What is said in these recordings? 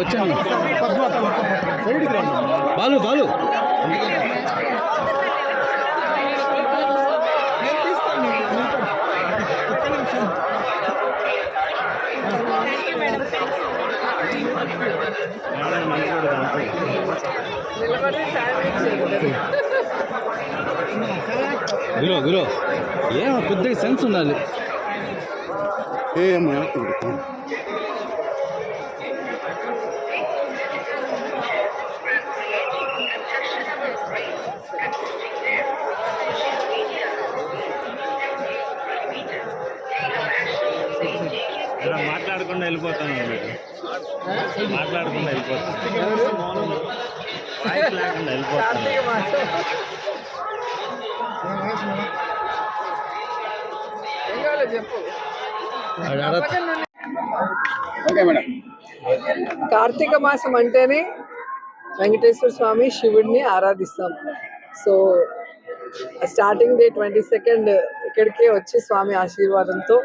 వచ్చాను బాలు బాలు. గురో గురో. ఏమో కొద్దిగా సెన్స్ ఉండాలి. ఏమో. ఇలా మాట్లాడకుండా వెళ్ళిపోతాను అన్నమాట. మాట్లాడకుండా వెళ్ళిపోతాను. వాయిస్ లేకుండా వెళ్ళిపోతాను. ఓకే కార్తీక మాసం అంటేనే వెంకటేశ్వర స్వామి శివుడిని ఆరాధిస్తాం. So starting day twenty second ఇక్కడికే వచ్చి స్వామి ఆశీర్వాదంతో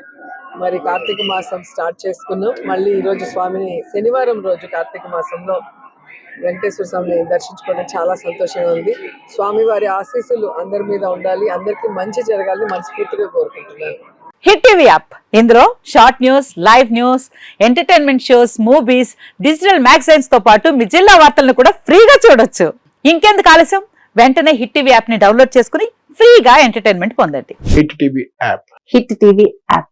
మరి కార్తీక మాసం స్టార్ట్ చేసుకున్నాం. మళ్ళీ ఈరోజు స్వామిని శనివారం రోజు కార్తీక మాసంలో వెంకటేశ్వర స్వామిని దర్శించుకోవడం చాలా సంతోషంగా ఉంది. స్వామి వారి ఆశీస్సులు అందరి మీద ఉండాలి. అందరికీ మంచి జరగాలని మనస్ఫూర్తిగా కోరుకుంటున్నాను. Hit TV app. ఇందులో short news live news entertainment shows movies digital మ్యాగజైన్స్తో పాటు మీ జిల్లా వార్తలను కూడా ఫ్రీగా చూడొచ్చు. ఇంకెందుకు ఆలస్యం? వెంటనే హిట్ టీవీ యాప్ని డౌన్లోడ్ చేసుకుని ఫ్రీగా ఎంటర్టైన్మెంట్ పొందండి. Hit TV app. Hit TV app.